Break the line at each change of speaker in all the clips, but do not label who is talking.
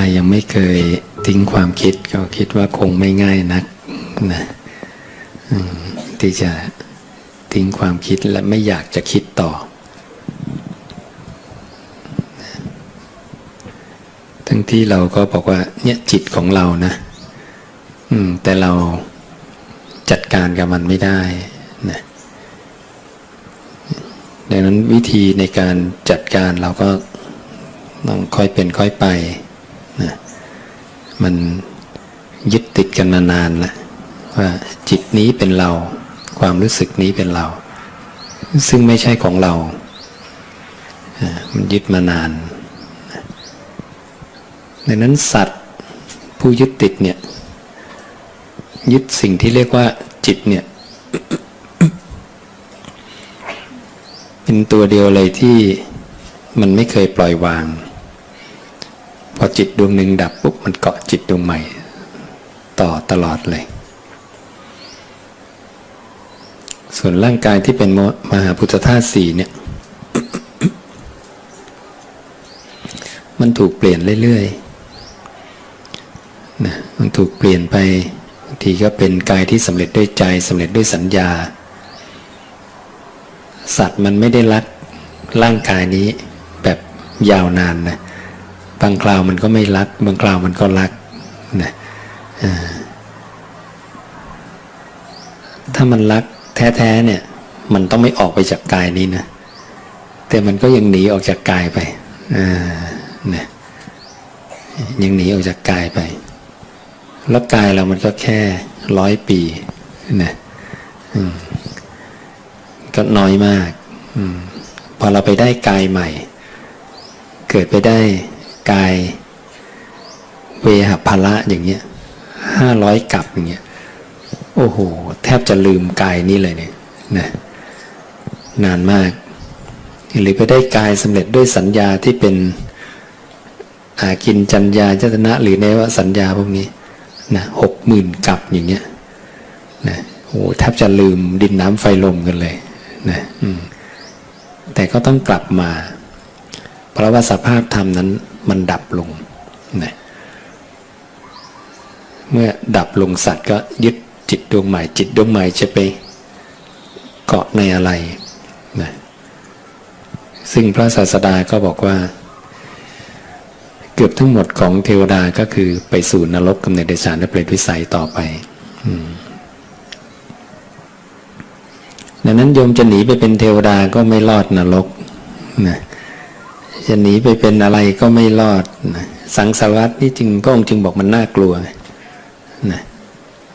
รยังไม่เคยทิ้งความคิดก็คิดว่าคงไม่ง่ายนักนะที่จะทิ้งความคิดและไม่อยากจะคิดต่อ ทั้งที่เราก็บอกว่า เนี่ยจิตของเรานะแต่เราจัดการกับมันไม่ได้นะดังนั้นวิธีในการจัดการเราก็ต้องค่อยเป็นค่อยไป นะมันยึดติดกันมานานแล้วว่าจิตนี้เป็นเรา ความรู้สึกนี้เป็นเรา ซึ่งไม่ใช่ของเราอ่ามันยึดมานานดังนั้นสัตว์ผู้ยึดติดเนี่ยยึดสิ่งที่เรียกว่าจิตเนี่ยเป็นตัวเดียวเลยที่มันไม่เคยปล่อยวาง พอจิตดวงหนึ่งดับปุ๊บมันเกาะจิตดวงใหม่ ต่อตลอดเลย ส่วนร่างกายที่เป็นมมหาพุทธธาตุสี่เนี่ย มันถูกเปลี่ยนเรื่อยๆนะมันถูกเปลี่ยนไปบางทีก็เป็นกายที่สำเร็จด้วยใจสำเร็จด้วยสัญญา สัตว์มันไม่ได้รักร่างกายนี้แบบยาวนานนะ บางคราวมันก็ไม่รัก บางคราวมันก็รักนะอ่ถ้ามันรักแท้ๆเนี่ย มันต้องไม่ออกไปจากกายนี้นะแต่มันก็ยังหนีออกจากกายไปอ่านะยังหนีออกจากกายไป แล้วกายเรามันก็แค่ร้อยปีนะก็น้อยมากอพอเราไปได้กายใหม่ เกิดไปได้ กาย เวหภละอย่างเงี้ยห้าร้อยกับอย่างเงี้ยโอ้โห แทบจะลืมกายนี้เลยเนี่ยนะนานมาก หรือไปได้กายสำเร็จด้วยสัญญาที่เป็นอากินจัญญาจตนะ หรือเนวสัญญาพวกนี้นะหกหมื่นกับอย่างเงี้ยนะโอ้แทบจะลืมดินน้ำไฟลมกันเลยนะแต่ก็ต้องกลับมา เพราะว่าสภาพธรรมนั้น มันดับลงนะเมื่อดับลงสัตว์ก็ยึดจิตดวงใหม่ จิตดวงใหม่จะไปเกาะในอะไรนะซึ่งพระศาสดาก็บอกว่า เกือบทั้งหมดของเทวดาก็คือไปสู่นรกกำเนิดเดชานและเปรตวิสัยต่อไปดังนั้นโยมจะหนีไปเป็นเทวดาก็ไม่รอดนรกนะ จะหนีไปเป็นอะไรก็ไม่รอดนะสังสารวัตนี่จึงก็องค์จึงบอกมันน่ากลัวนะ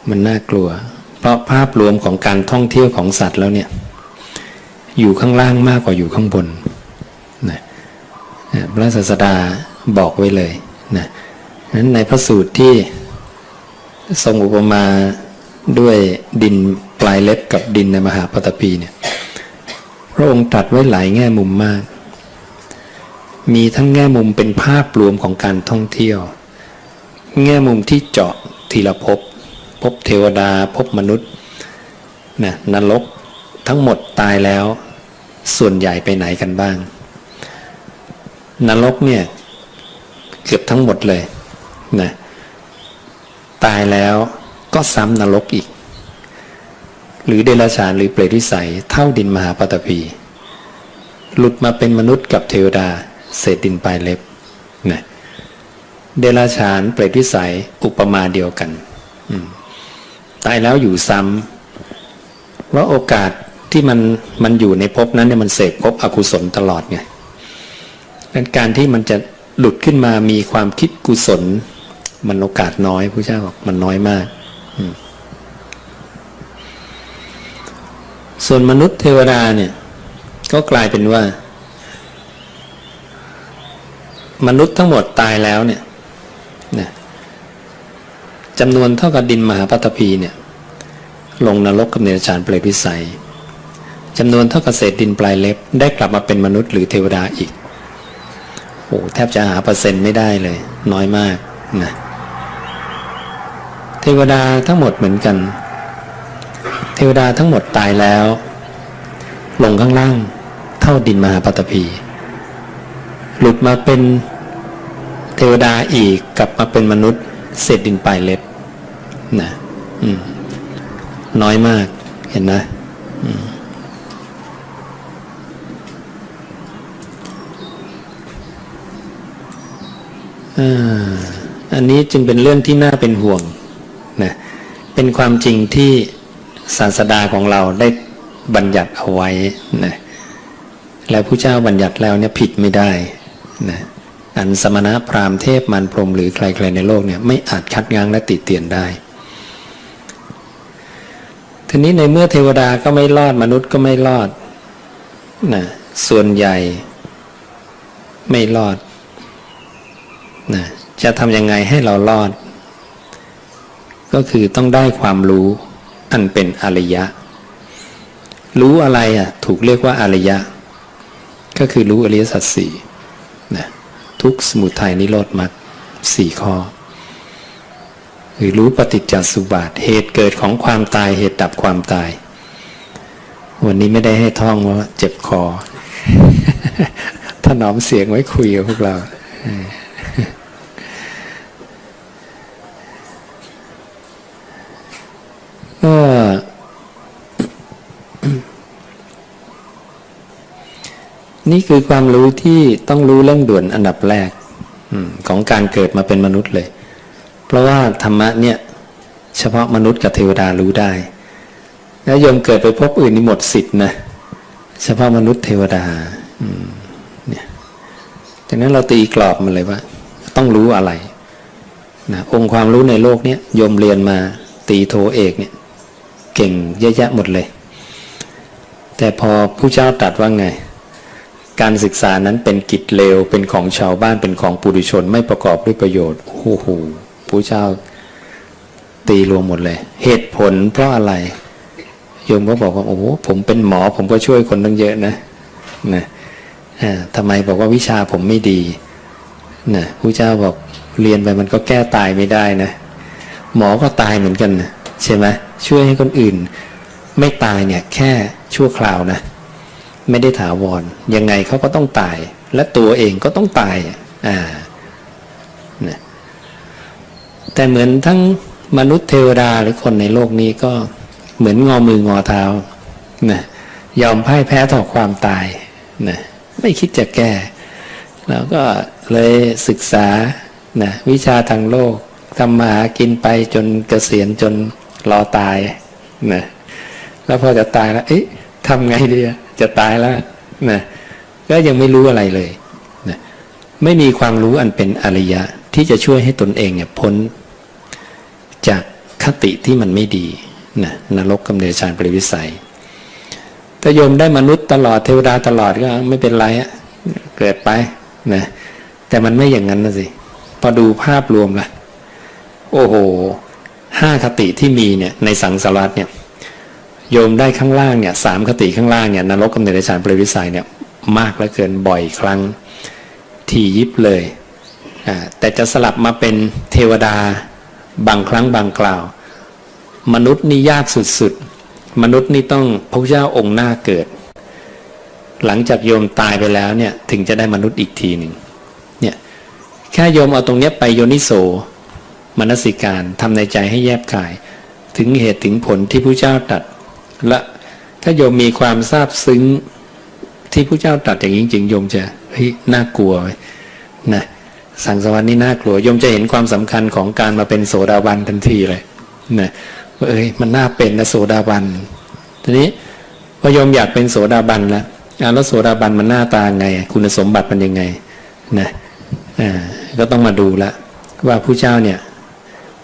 มันน่ากลัว เพราะภาพรวมของการท่องเที่ยวของสัตว์แล้วเนี่ย อยู่ข้างล่างมากกว่าอยู่ข้างบนนะพระศาสดาบอกไว้เลยนะนั้นในพระสูตรที่ทรงอุปมาด้วยดินปลายเล็บกับดินในมหาปฐพีเนี่ย พระองค์ตรัสไว้หลายแง่มุมมาก มีทั้งแง่มุมเป็นภาพรวมของการท่องเที่ยว แง่มุมที่เจาะทีละภพภพเทวดาภพมนุษย์นะนรกทั้งหมดตายแล้ว ส่วนใหญ่ไปไหนกันบ้าง นรกเนี่ย เกือบทั้งหมดเลยนะตายแล้วก็ซ้ำนรกอีก หรือเดรัจฉานหรือเปรตวิสัยเท่าดินมหาปฐพีหลุดมาเป็นมนุษย์กับเทวดา เศษดินปลายเล็บนะเดรัจฉานเปรตวิสัยอุปมาเดียวกันตายแล้วอยู่ซ้ำว่าโอกาสที่มันมันอยู่ในภพนั้นเนี่ยมันเสพภพอกุศลตลอดไงดังการที่มันจะหลุดขึ้นมามีความคิดกุศล มันโอกาสน้อยพระเจ้าบอกมันน้อยมากส่วนมนุษย์เทวดาเนี่ย ก็กลายเป็นว่า มนุษย์ทั้งหมดตายแล้วเนี่ยนะจำนวนเท่ากับดินมหาปฐพีเนี่ยลงนรกกับเนรชานเปรตวิสัยจำนวนเท่ากับเศษดินปลายเล็บได้กลับมาเป็นมนุษย์หรือเทวดาอีกโอ้แทบจะหาเปอร์เซ็นต์ไม่ได้เลย น้อยมากนะเทวดาทั้งหมดเหมือนกัน เทวดาทั้งหมดตายแล้ว ลงข้างล่าง เท่าดินมหาปฐพี หลุดมาเป็นเทวดาอีกกลับมาเป็นมนุษย์เศษดินปลายเล็บนะน้อยมากเห็นนะอืมอันนี้จึงเป็นเรื่องที่น่าเป็นห่วงนะเป็นความจริงที่ศาสดาของเราได้บัญญัติเอาไว้นะแล้วผู้เจ้าบัญญัติแล้วเนี่ยผิดไม่ได้ นะอันสมณะพราหมณ์เทพมารพรหมหรือใครๆในโลกเนี่ยไม่อาจคัดง้างและติเตียนได้ ทีนี้ในเมื่อเทวดาก็ไม่รอดมนุษย์ก็ไม่รอดนะส่วนใหญ่ไม่รอดนะจะทำยังไงให้เรารอด ก็คือต้องได้ความรู้อันเป็นอริยะ รู้อะไรอะถูกเรียกว่าอริยะ ก็คือรู้อริยสัจสี่ นะทุกสมุทัยนิโรธมรรคสี่ข้อหรือรู้ปฏิจจสุบาทเหตุเกิดของความตายเหตุดับความตาย วันนี้ไม่ได้ให้ท่องว่าเจ็บคอถนอมเสียงไว้คุยกับพวกเราก็ นี่คือความรู้ที่ต้องรู้เร่งด่วนอันดับแรกอของการเกิดมาเป็นมนุษย์เลย เพราะว่าธรรมะเนี่ย เฉพาะมนุษย์กับเทวดารู้ได้ แล้วยมเกิดไปพบอื่นนี่หมดสิทธิ์นะเฉพาะมนุษย์เทวดาเนี่ยดังนั้นเราตีกรอบมันเลยว่า ต้องรู้อะไรนะองค์ความรู้ในโลกเนี้ยยมเรียนมาตีโทเอกเนี่ย เก่งเยอะแยะหมดเลย แต่พอผู้เจ้าตรัสว่าไง การศึกษานั้นเป็นกิจเลวเป็นของชาวบ้านเป็นของปุถุชนไม่ประกอบด้วยประโยชน์โอ้โหผู้เจ้าตีรวมหมดเลย เหตุผลเพราะอะไรโยมก็บอกว่าโอ้ผมเป็นหมอ ผมก็ช่วยคนตั้งเยอะนะนะอ่าทำไมบอกว่าวิชาผมไม่ดีนะผู้เจ้าบอกเรียนไปมันก็แก้ตายไม่ได้นะหมอก็ตายเหมือนกันนะใช่ไหมช่วยให้คนอื่น ไม่ตายเนี่ยแค่ชั่วคราวนะ ไม่ได้ถาวร ยังไงเขาก็ต้องตาย และตัวเองก็ต้องตายอ่านะแต่เหมือนทั้งมนุษย์เทวดาหรือคนในโลกนี้ก็เหมือนงอมืองอเท้านะยอมพ่ายแพ้ต่อความตายนะไม่คิดจะแก้แล้วก็เลยศึกษานะวิชาทางโลกทำมาหากินไปจนเกษียณจนรอตายนะแล้วพอจะตายแล้วเอ๊ะทำไงดีอะ จะตายแล้วนะก็ยังไม่รู้อะไรเลยนะไม่มีความรู้อันเป็นอริยะที่จะช่วยให้ตนเองเนี่ยพ้น จากคติที่มันไม่ดีนะนรกกำเนิดฌานปริวิสัยถ้าโยมได้มนุษย์ตลอดเทวดาตลอดก็ไม่เป็นไรอะเกิดไปนะแต่มันไม่อย่างนั้นนะสิ พอดูภาพรวมละโอ้โหห้าคติที่มีเนี่ยในสังสารวัตเนี่ย โยมได้ข้างล่างเนี่ยสามคติข้างล่างเนี่ยนรกกำเนิดฌานปริวิสัยเนี่ยมากเหลือเกินบ่อยครั้งทียิบเลยแต่จะสลับมาเป็นเทวดาบางครั้งบางคราว มนุษย์นี่ยากสุดๆ มนุษย์นี่ต้องพระเจ้าองค์หน้าเกิด หลังจากโยมตายไปแล้วเนี่ยถึงจะได้มนุษย์อีกทีหนึ่งเนี่ยแค่โยมเอาตรงเนี้ยไปโยนิโสมนสิการทำในใจให้แยบกาย ถึงเหตุถึงผลที่พระเจ้าตรัส และถ้าโยมมีความซาบซึ้งที่พระเจ้าตรัสอย่างนี้จริงๆโยมจะเฮ้ยน่ากลัวนะสังสวรรค์นี่น่ากลัวโยมจะเห็นความสำคัญของการมาเป็นโสดาบันทันทีเลยนะว่าเอ้ยมันน่าเป็นนะโสดาบันทีนี้พอโยมอยากเป็นโสดาบันแล้วอะแล้วโสดาบันมันหน้าตาไง คุณสมบัติมันยังไงนะอ่าก็ต้องมาดูละว่าผู้เจ้าเนี่ย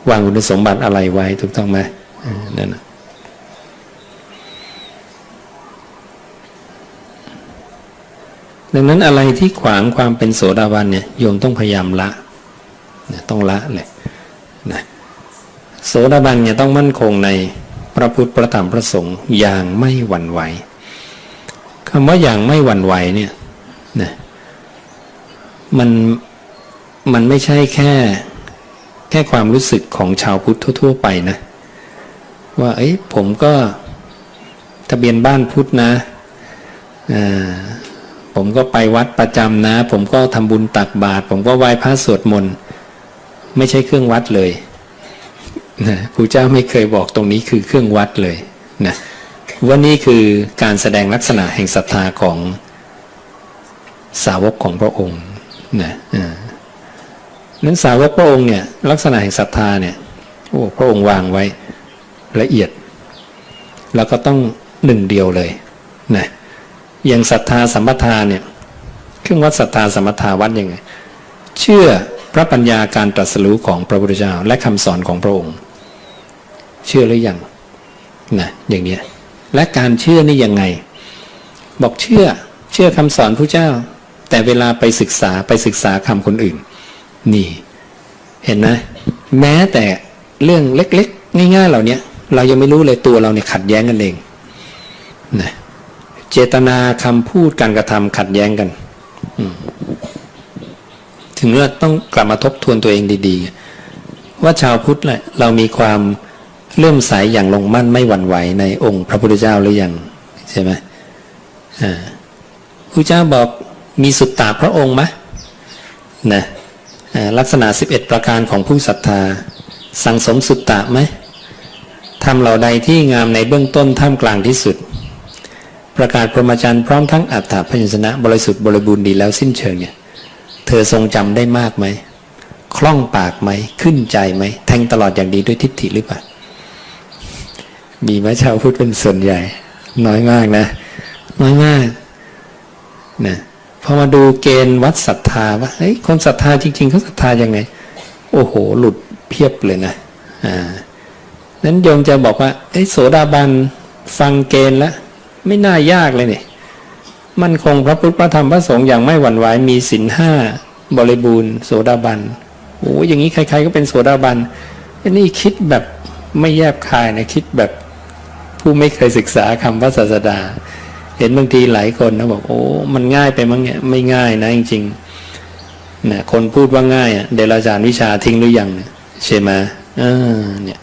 วางคุณสมบัติอะไรไว้ถูกต้องไหมนั่นนะ ดังนั้นอะไรที่ขวางความเป็นโสดาบันเนี่ยโยมต้องพยายามละนี่ยต้องละเลยนะโสดาบันเนี่ยต้องมั่นคงในพระพุทธพระธรรมพระสงฆ์อย่างไม่หวั่นไหวคำว่าอย่างไม่หวั่นไหวเนี่ยนะมันมันไม่ใช่แค่แค่ความรู้สึกของชาวพุทธทั่ว ๆ ไปนะ ว่าเอ้ยผมก็ทะเบียนบ้านพุทธนะอ่า ผมก็ไปวัดประจำนะ ผมก็ทำบุญตักบาตรผมก็ไหว้พระสวดมนต์ไม่ใช่เครื่องวัดเลยนะพระเจ้าไม่เคยบอกตรงนี้คือเครื่องวัดเลยนะว่านี่คือการแสดงลักษณะแห่งศรัทธาของสาวกของพระองค์นะนั้นสาวกพระองค์เนี่ยลักษณะแห่งศรัทธาเนี่ยโอ้พระองค์วางไว้ละเอียด แล้วก็ต้องหนึ่งเดียวเลยนะ อย่างศรัทธาสัมปทาเนี่ยเครื่องวัดศรัทธาสัมปทาวัดยังไง เชื่อพระปัญญาการตรัสรู้ของพระพุทธเจ้าและคำสอนของพระองค์ เชื่อหรือยังนะอย่างเนี้ยและการเชื่อนี่ยังไง บอกเชื่อเชื่อคำสอนพระเจ้า แต่เวลาไปศึกษาไปศึกษาคำคนอื่น นี่ เห็นนะ แม้แต่เรื่องเล็กๆ ง่ายๆเหล่านี้เรายังไม่รู้เลยตัวเราเนี่ยขัดแย้งกันเองนะ เจตนาคำพูดการกระทำขัดแย้งกันถึงว่าต้องกลับมาทบทวนตัวเองดีๆ ว่าชาวพุทธแหละเรามีความเลื่อมใสอย่างลงมั่นไม่หวั่นไหวในองค์พระพุทธเจ้าหรือยังใช่ไหมอ่าพระเจ้าบอกมีสุตตาพระองค์ไหมนะลักษณะ 11 ประการของผู้ศรัทธา สังสมสุตตะไหมทำเหล่าใดที่งามในเบื้องต้นท่ามกลางที่สุด ประกาศพรหมจรรย์พร้อมทั้งอัฏฐพยัญชนะ บริสุทธิ์บริบูรณ์ดีแล้วสิ้นเชิงเนี่ยเธอทรงจำได้มากไหมคล่องปากไหมขึ้นใจไหมแทงตลอดอย่างดีด้วยทิฏฐิหรือเปล่ามีไหมชาวพุทธเป็นส่วนใหญ่ น้อยมากนะ น้อยมากนะพอมาดูเกณฑ์วัดศรัทธาว่าเฮ้ยคนศรัทธาจริงๆเขาศรัทธายังไง โอ้โห หลุดเพียบเลยนะอ่านั้นโยมจะบอกว่าเอ้โสดาบันฟังเกณฑ์แล้ว ไม่น่ายากเลยเนี่ยมันคงพระพุทธพระธรรมพระสงฆ์อย่างไม่หวั่นไหวมีศีลห้าบริบูรณ์โสดาบันโอ้อย่างนี้ใคร ๆ ก็เป็นโสดาบันอนนี้คิดแบบไม่แยบคายนะคิดแบบผู้ไม่เคยศึกษาคำพระศาสดา เห็นบางทีหลายคนนะบอกโอ้ มันง่ายไปมั้งเนี่ยไม่ง่ายนะจริงๆนะคนพูดว่าง่ายอะเดรัจฉานวิชาทิ้งหรือยังเนี่ยใช่ไหมเออเนี่ย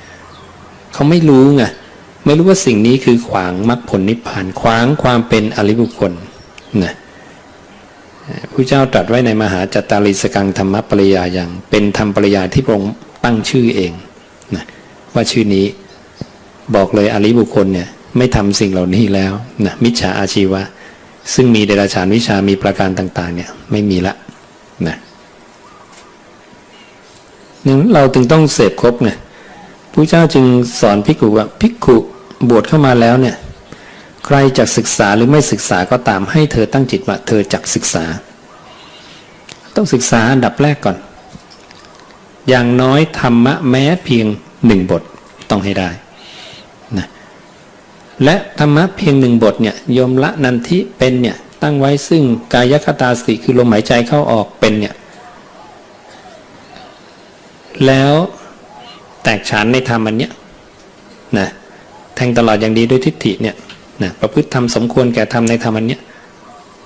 เขาไม่รู้ไง ไม่รู้ว่าสิ่งนี้คือขวางมรรคผลนิพพานขวางความเป็นอริบุคคลนะพระเจ้าตรัสไว้ในมหาจัตตาริสกังธรรมปริยาอย่าง เป็นธรรมปริยาที่พระองค์ตั้งชื่อเองนะว่าชื่อนี้บอกเลยอริบุคคลเนี่ยไม่ทำสิ่งเหล่านี้แล้วนะมิจฉาอาชีวะ ซึ่งมีเดรัจฉานวิชามีประการต่าง ๆ เนี่ยไม่มีละนะนั้นเราถึงต้องเสพครบไงพระเจ้าจึงสอนภิกขุว่าภิกขุ บวชเข้ามาแล้วเนี่ย ใครจะศึกษาหรือไม่ศึกษาก็ตามให้เธอตั้งจิตว่าเธอจักศึกษา ต้องศึกษาอันดับแรกก่อน อย่างน้อยธรรมะแม้เพียงหนึ่งบทต้องให้ได้นะและธรรมะเพียงหนึ่งบทเนี่ยโยมละนันทิเป็นเนี่ยตั้งไว้ซึ่งกายคตาสติคือลมหายใจเข้าออกเป็นเนี่ยแล้วแตกฉานในธรรมอันเนี้ยนะ แทงตลอดอย่างดีด้วยทิฏฐิเนี่ยนะประพฤติธรรมสมควรแก่ธรรมในธรรมอันเนี้ย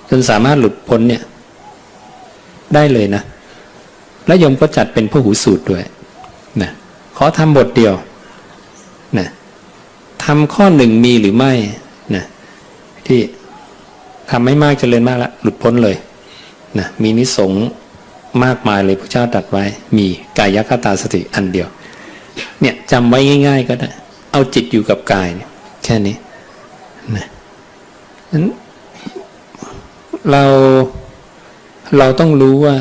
จนสามารถหลุดพ้นเนี่ยได้เลยนะ และยมก็จัดเป็นพหูสูตรด้วยนะขอทำบทเดียวนะทำข้อหนึ่งมีหรือไม่นะที่ทำไม่มากเจริญมากละหลุดพ้นเลยนะมีนิสงมากมายเลยพระเจ้าตรัสไว้ มีกายคตาสติอันเดียว เนี่ยจำไว้ง่าย ๆ ก็ได้ เอาจิตอยู่กับกายเนี่ยแค่นี้นะนั้นเราเราต้องรู้ว่า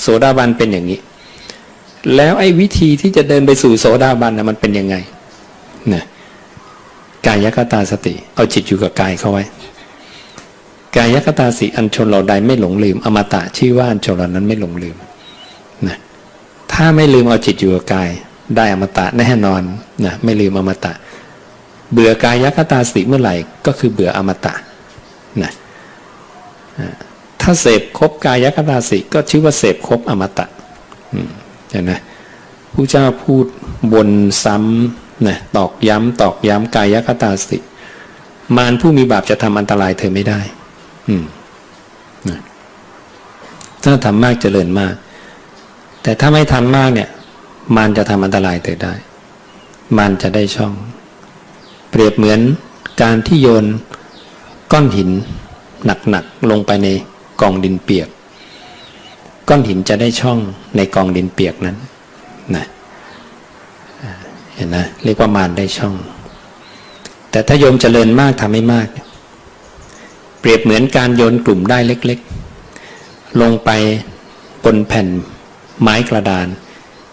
โสดาบันเป็นอย่างนี้ แล้วไอ้วิธีที่จะเดินไปสู่โสดาบันนะมันเป็นยังไงนะกายคตาสติ เอาจิตอยู่กับกายเข้าไว้ กายคตาสิอันชนเราใดไม่หลงลืม อมตะชื่อว่าอันชนเรานั้นไม่หลงลืมนะถ้าไม่ลืมเอาจิตอยู่กับกาย ได้อมตะแน่นอนนะไม่ลืมอมตะ เบื่อกายคตาสติเมื่อไหร่ก็คือเบื่ออมตะนะถ้าเสพครบกายคตาสิก็ชื่อว่าเสพครบอมตะเห็นไหมผู้เจ้าพูดบนซ้ำนะตอกย้ำตอกย้ำกายคตาสิมารผู้มีบาปจะทำอันตรายเธอไม่ได้นะถ้าทำมากเจริญมาก แต่ถ้าไม่ทำมากเนี่ย มารจะทำอันตรายเธอได้มารจะได้ช่อง เปรียบเหมือนการที่โยนก้อนหินหนักๆลงไปในกองดินเปียก ก้อนหินจะได้ช่องในกองดินเปียกนั้นนะเห็นนะเรียกว่ามารได้ช่อง แต่ถ้าโยมเจริญมากทำให้มาก เปรียบเหมือนการโยนกลุ่มได้เล็ก ๆ ลงไปบนแผ่นไม้กระดาน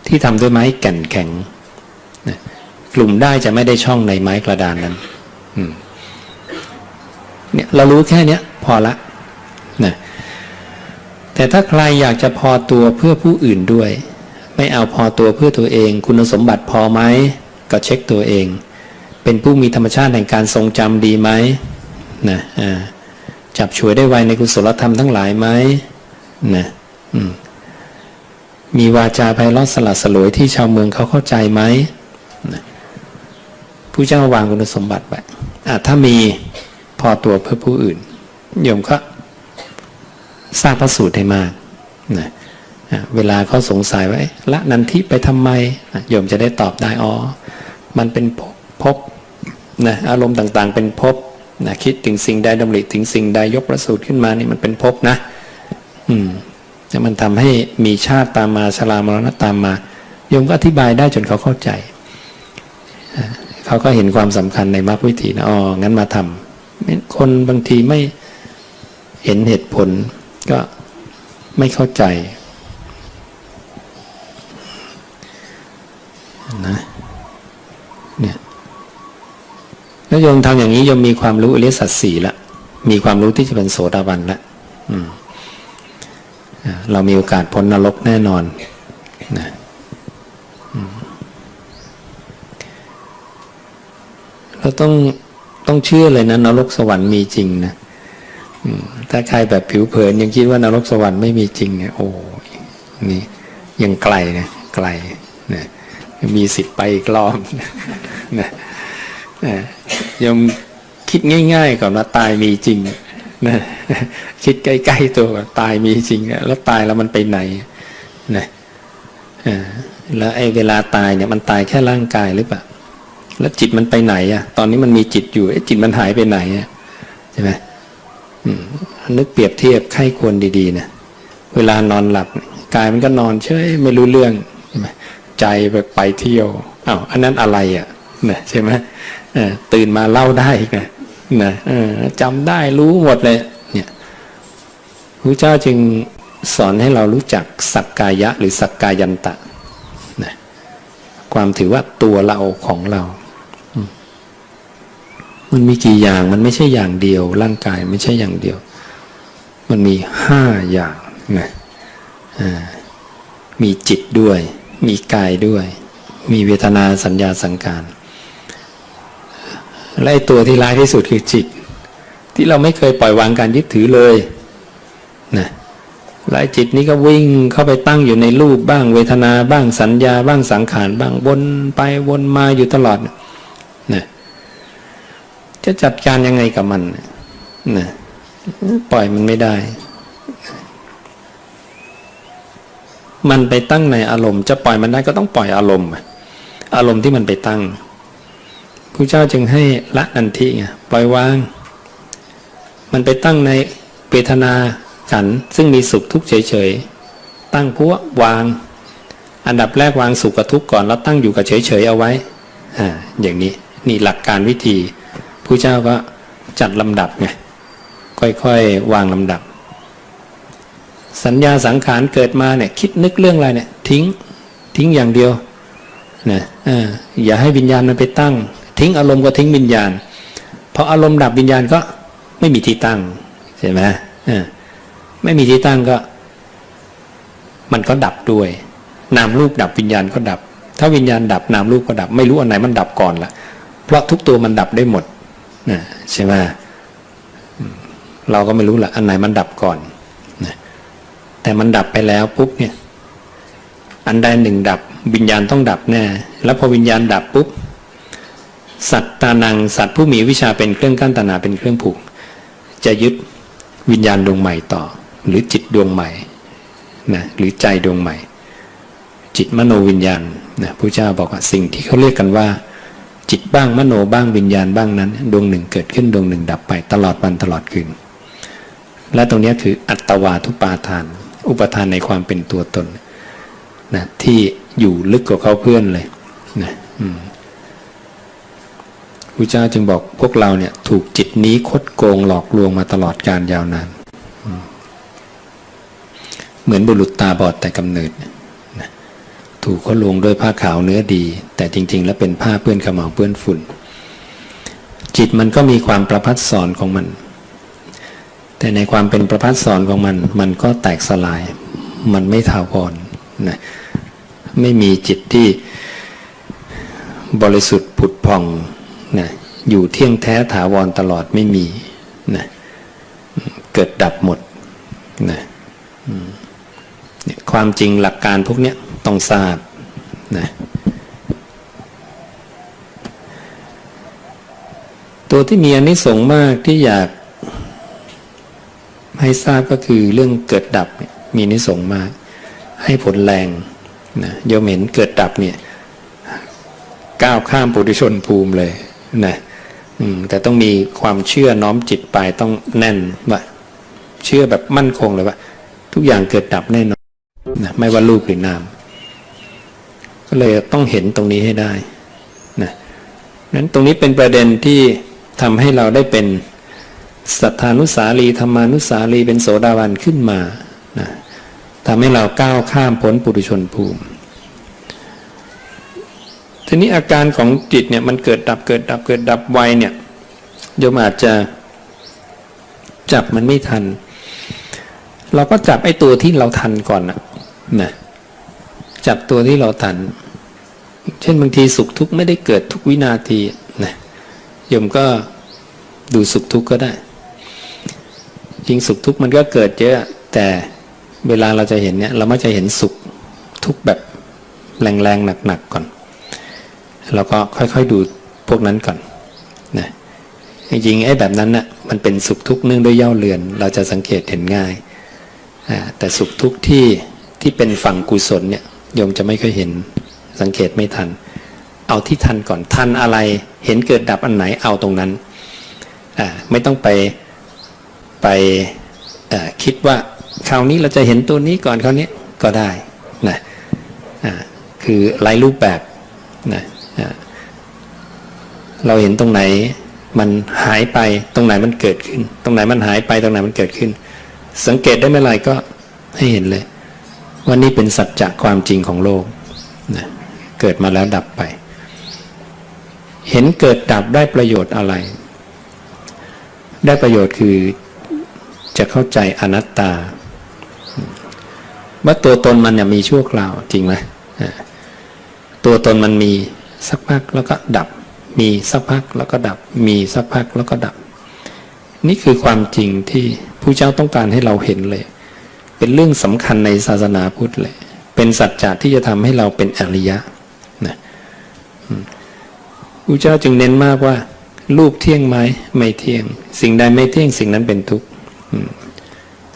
ที่ทำด้วยไม้แก่นแข็งนะกลุ่มได้จะไม่ได้ช่องในไม้กระดานนั้นเนี่ยเรารู้แค่เนี้ยพอละนะแต่ถ้าใครอยากจะพอตัวเพื่อผู้อื่นด้วย ไม่เอาพอตัวเพื่อตัวเอง คุณสมบัติพอไหมก็เช็คตัวเอง เป็นผู้มีธรรมชาติแห่งการทรงจำดีไหมนะจับฉวยได้ไวในกุศลธรรมทั้งหลายไหมนะอืม มีวาจาไพเราะสลัดสลวยที่ชาวเมืองเขาเข้าใจไหมผู้เจ้าวางคุณสมบัติไว้อะถ้ามีพอตัวเพื่อผู้อื่นโยมก็สร้างพระสูตรให้มากนะเวลาเขาสงสัยว่าละนันทิไปทำไมโยมจะได้ตอบได้อ๋อมันเป็นภพนะอารมณ์ต่างๆ เป็นภพนะคิดถึงสิ่งใดดำริถึงสิ่งใดยกประสูตรขึ้นมานี่มันเป็นภพนะ อืม มันทำให้มีชาติตามมาชรามรณะตามมาโยมก็อธิบายได้จนเขาเข้าใจ เขาก็เห็นความสำคัญในมรรควิธีนะอ๋องั้นมาทำคนบางทีไม่เห็นเหตุผลก็ไม่เข้าใจนะเนี่ยแล้วโยมทำอย่างนี้โยมมีความรู้อริยสัจสี่ละมีความรู้ที่จะเป็นโสดาบันละอืม เรามีโอกาสพ้นนรกแน่นอนนะเราต้องต้องเชื่อเลยนะนรกสวรรค์มีจริงนะถ้าใครแบบผิวเผินยังคิดว่านรกสวรรค์ไม่มีจริงเนี่ยโอ้ยนี่ยังไกลนะไกลนะมีสิทธิ์ไปอีกรอบนะนะยังคิดง่าย ๆก่อนว่าตายมีจริง นะคิดใกล้ๆตัวตายมีจริงแล้วตายแล้วมันไปไหนนะแล้วไอ้เวลาตายเนี่ยมันตายแค่ร่างกายหรือเปล่าแล้วจิตมันไปไหนอะตอนนี้มันมีจิตอยู่ไอ้จิตมันหายไปไหนอะใช่ไหมนึกเปรียบเทียบไข้ควรดีๆนะเวลานอนหลับกายมันก็นอนเฉยไม่รู้เรื่องใช่ไหมใจไปไปเที่ยวอ้าวอันนั้นอะไรอะนะใช่ไหมตื่นมาเล่าได้อีกนะ นะจำได้รู้หมดเลยเนี่ยพระเจ้าจึงสอนให้เรารู้จักสักกายะหรือสักกายันตะนะความถือว่าตัวเราของเรา มันมีกี่อย่างมันไม่ใช่อย่างเดียว ร่างกายไม่ใช่อย่างเดียว มันมีห้าอย่างนะมีจิตด้วย มีกายด้วย มีเวทนาสัญญาสังการ และไอ้ตัวที่ร้ายที่สุดคือจิต ที่เราไม่เคยปล่อยวางการยึดถือเลยนะแลายจิตนี้ก็วิ่งเข้าไปตั้งอยู่ในรูปบ้างเวทนาบ้างสัญญาบ้างสังขารบ้างวนไปวนมาอยู่ตลอดนะจะจัดการยังไงกับมันนะปล่อยมันไม่ได้ มันไปตั้งในอารมณ์ จะปล่อยมันได้ก็ต้องปล่อยอารมณ์ อารมณ์ที่มันไปตั้ง ระเจ้าจึงให้ละนันทิไงปล่อยวาง มันไปตั้งในเวทนาขันซึ่งมีสุขทุกข์เฉยๆ ตั้งพัววาง อันดับแรกวางสุขกับทุกข์ก่อนแล้วตั้งอยู่กับเฉยๆเอาไว้อ่าอย่างนี้นี่หลักการวิธีพระเจ้าก็จัดลำดับไงค่อยๆ วางลำดับ สัญญาสังขารเกิดมาเนี่ยคิดนึกเรื่องอะไรเนี่ยทิ้งทิ้งอย่างเดียวนะอ่าอย่าให้วิญญาณมันไปตั้ง ทิ้งอารมณ์ก็ทิ้งวิญญาณพออารมณ์ดับวิญญาณก็ไม่มีที่ตั้งใช่ไหมอ่าไม่มีที่ตั้งก็ มันก็ดับด้วย นามรูปดับวิญญาณก็ดับ ถ้าวิญญาณดับนามรูปก็ดับ ไม่รู้อันไหนมันดับก่อนละเพราะทุกตัวมันดับได้หมดนะใช่ไหมอืมเราก็ไม่รู้ละอันไหนมันดับก่อนนะแต่มันดับไปแล้วปุ๊บเนี่ย อันใดหนึ่งดับ วิญญาณต้องดับแน่แล้วพอวิญญาณดับปุ๊บ สัตตานังสัตว์ผู้มีวิชาเป็นเครื่องกั้นตนาเป็นเครื่องผูก จะยึดวิญญาณดวงใหม่ต่อ หรือจิตดวงใหม่นะหรือใจดวงใหม่ จิตมโนวิญญาณนะพระเจ้าบอกว่าสิ่งที่เขาเรียกกันว่า จิตบ้างมโนบ้างวิญญาณบ้างนั้น ดวงหนึ่งเกิดขึ้นดวงหนึ่งดับไปตลอดวันตลอดคืน และตรงนี้คืออัตวาทุปาทาน อุปทานในความเป็นตัวตนนะที่อยู่ลึกกว่าเขาเพื่อนเลยนะอืม พระเจ้าจึงบอกพวกเราเนี่ยถูกจิตนี้คดโกงหลอกลวงมาตลอดการยาวนาน เหมือนบุรุษตาบอดแต่กำเนิด ถูกเขาลวงด้วยผ้าขาวเนื้อดี แต่จริง ๆ แล้วเป็นผ้าเปื้อนขมเหลาเปื้อนฝุ่น จิตมันก็มีความประพัดสอนของมัน แต่ในความเป็นประพัดสอนของมัน มันก็แตกสลาย มันไม่ถาวรนะไม่มีจิตที่บริสุทธิ์ผุดผ่อง นะอยู่เที่ยงแท้ถาวรตลอดไม่มีนะเกิดดับหมดนะความจริงหลักการพวกเนี้ยต้องทราบนะตัวที่มีอานิสงส์มากที่อยากให้ทราบก็คือเรื่องเกิดดับมีอานิสงส์มาก ให้ผลแรงนะโยมเห็นเกิดดับเนี่ยก้าวข้ามปุถุชนภูมิเลย นะแต่ต้องมีความเชื่อน้อมจิตไปต้องแน่นว่าเชื่อแบบมั่นคงเลยว่า ทุกอย่างเกิดดับแน่นอนนะไม่ว่ารูปหรือนาม ก็เลยต้องเห็นตรงนี้ให้ได้นะนั้นตรงนี้เป็นประเด็นที่ทำให้เราได้เป็นสัทธานุสารีธรรมานุสารีเป็นโสดาบันขึ้นมานะทำให้เราก้าวข้ามพ้นปุถุชนภูมิ ทีนี้อาการของจิตเนี่ยมันเกิดดับเกิดดับเกิดดับไวเนี่ยโยมอาจจะจับมันไม่ทัน เราก็จับไอ้ตัวที่เราทันก่อนนะนะจับตัวที่เราทัน เช่นบางทีสุขทุกข์ไม่ได้เกิดทุกวินาทีนะโยมก็ดูสุขทุกข์ก็ได้จริงสุขทุกข์มันก็เกิดเยอะแต่เวลาเราจะเห็นเนี่ย เราไม่จะเห็นสุขทุกข์แบบแรงๆหนักๆก่อน เราก็ค่อยๆดูพวกนั้นก่อนนะจริงๆไอ้แบบนั้นน่ะมันเป็นสุขทุกข์เนื่องด้วยเย่าเรือน เราจะสังเกตเห็นง่าย แต่สุขทุกข์ที่ที่เป็นฝั่งกุศลเนี่ยโยมจะไม่ค่อยเห็นสังเกตไม่ทัน เอาที่ทันก่อนทันอะไร เห็นเกิดดับอันไหนเอาตรงนั้นไม่ต้องไปไปคิดว่าคราวนี้เราจะเห็นตัวนี้ก่อนคราวนี้ก็ได้นะคือไร้รูปแบบนะ เราเห็นตรงไหนมันหายไปตรงไหนมันเกิดขึ้น ตรงไหนมันหายไปตรงไหนมันเกิดขึ้น สังเกตได้เมื่อไรก็ให้เห็นเลยว่านี่เป็นสัจจะความจริงของโลกนะเกิดมาแล้วดับไป เห็นเกิดดับได้ประโยชน์อะไร ได้ประโยชน์คือจะเข้าใจอนัตตาว่าตัวตนมันเนี่ยมีชั่วคราวจริงไหมตัวตนมันมี สักพักแล้วก็ดับ มีสักพักแล้วก็ดับ มีสักพักแล้วก็ดับ นี่คือความจริงที่ผู้เจ้าต้องการให้เราเห็นเลย เป็นเรื่องสำคัญในศาสนาพุทธเลย เป็นสัจจะที่จะทำให้เราเป็นอริยะนะผู้เจ้าจึงเน้นมากว่ารูปเที่ยงไหมไม่เที่ยง สิ่งใดไม่เที่ยงสิ่งนั้นเป็นทุกข์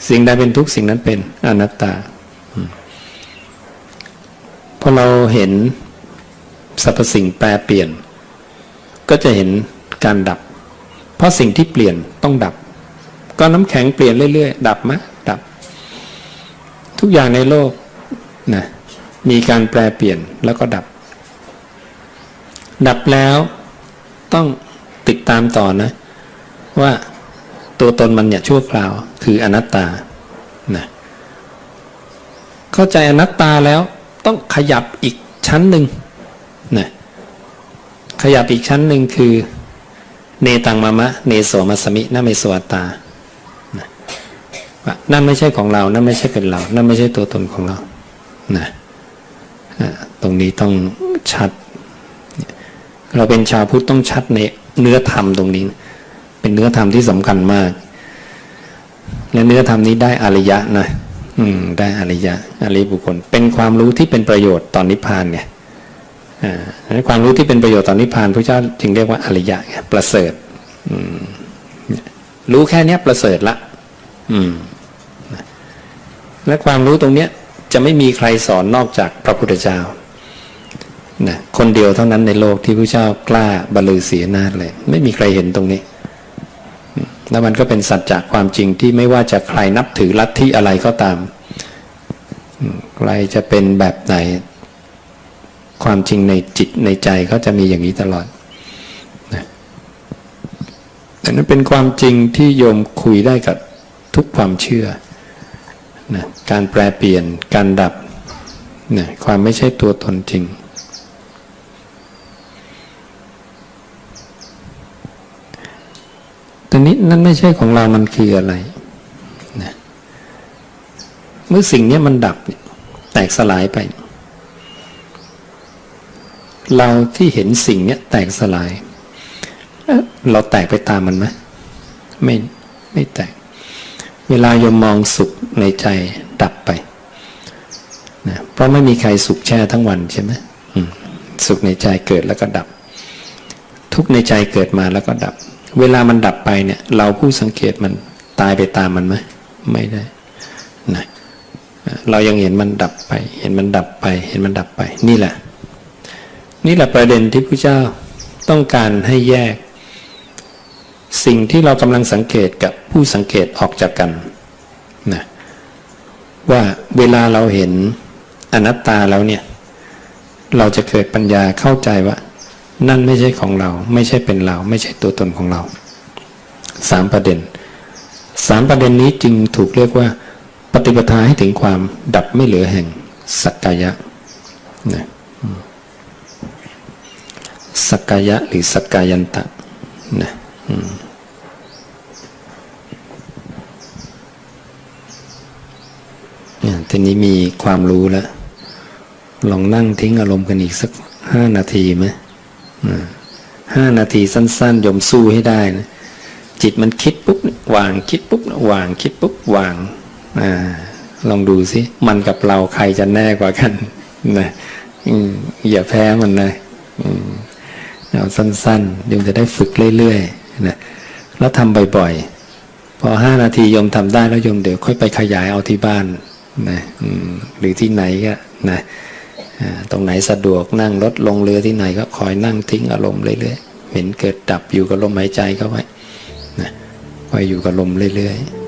สิ่งใดเป็นทุกข์สิ่งนั้นเป็นอนัตตาพอเราเห็น สรรพสิ่งแปรเปลี่ยน ก็จะเห็นการดับ เพราะสิ่งที่เปลี่ยนต้องดับ ก็น้ำแข็งเปลี่ยนเรื่อยๆ ดับไหมดับ ทุกอย่างในโลกนะมีการแปรเปลี่ยนแล้วก็ดับ ดับแล้วต้องติดตามต่อนะ ว่าตัวตนมันเนี่ยชั่วคราวคืออนัตตานะเข้าใจอนัตตาแล้วต้องขยับอีกชั้นหนึ่ง นะขยับอีกชั้นหนึ่งคือ เนตังมามะ เนโสมัสมินาเมสวตานะนั่นไม่ใช่ของเรา นั่นไม่ใช่เป็นเรา นั่นไม่ใช่ตัวตนของเรานะตรงนี้ต้องชัด เราเป็นชาวพุทธต้องชัดในเนื้อธรรมตรงนี้ เป็นเนื้อธรรมที่สำคัญมาก และเนื้อธรรมนี้ได้อริยะนะอืม ได้อริยะอริบุคคล เป็นความรู้ที่เป็นประโยชน์ตอนนิพพานเนี่ยอ่าดัง ความรู้ที่เป็นประโยชน์ต่อนนิพพานพระเจ้าจึงเรียกว่าอริยะประเสริฐรู้แค่นี้ประเสริฐละและความรู้ตรงนี้จะไม่มีใครสอนนอกจากพระพุทธเจ้านะคนเดียวเท่านั้นในโลกที่พระเจ้ากล้าบรรลือศีอำนาเลย ไม่มีใครเห็นตรงนี้ แล้วมันก็เป็นสัจจะความจริงที่ไม่ว่าจะใครนับถือลัทธิอะไรก็ตามใครจะเป็นแบบไหน ความจริงในจิตในใจเขาจะมีอย่างนี้ตลอดนะแต่นั้นเป็นความจริงที่โยมคุยได้กับทุกความเชื่อนะการแปลเปลี่ยนการดับนะความไม่ใช่ตัวตนจริงต่นี้นั่นไม่ใช่ของเรามันคืออะไรนะเมื่อสิ่งนี้มันดับแตกสลายไป เราที่เห็นสิ่งเนี้ยแตกสลาย เราแตกไปตามมันไหมไม่ไม่แตก เวลาโยมมองสุขในใจดับไปนะเพราะไม่มีใครสุขแช่ทั้งวันใช่ไหมมสุขในใจเกิดแล้วก็ดับ ทุกในใจเกิดมาแล้วก็ดับ เวลามันดับไปเนี่ย เราผู้สังเกตมันตายไปตามมันไหมไม่ได้นะเรายังเห็นมันดับไป เห็นมันดับไป เห็นมันดับไป นี่แหละ นี่แหละประเด็นที่พระเจ้าต้องการให้แยก สิ่งที่เรากำลังสังเกตกับผู้สังเกตออกจากกันนะว่าเวลาเราเห็นอนัตตาแล้วเนี่ย เราจะเกิดปัญญาเข้าใจว่า นั่นไม่ใช่ของเรา ไม่ใช่เป็นเรา ไม่ใช่ตัวตนของเราสามประเด็นสามประเด็นนี้จึงถูกเรียกว่า ปฏิปทาให้ถึงความดับไม่เหลือแห่งสักกายะนะ สักกายะหรือสักกายันตะนะเนี่ยทีนี้มีความรู้แล้ว ลองนั่งทิ้งอารมณ์กันอีกสักห้านาทีไหมห้านาทีสั้นๆยมสู้ให้ได้นะจิตมันคิดปุ๊บวางคิดปุ๊บวางคิดปุ๊บวางอลองดูสิ มันกับเราใครจะแน่กว่ากันนะอย่าแพ้มันนะ เอาสั้นๆยมจะได้ฝึกเรื่อยๆนะแล้วทำบ่อยๆ พอห้านาทีโยมทำได้แล้วโยมเดี๋ยวค่อยไปขยายเอาที่บ้านนะหรือที่ไหนก็นะตรงไหนสะดวกนั่งรถลงเรือที่ไหนก็คอยนั่งทิ้งอารมณ์เรื่อยๆเห็นเกิดดับอยู่กับลมหายใจเข้าไว้นะคอยอยู่กับลมเรื่อยๆ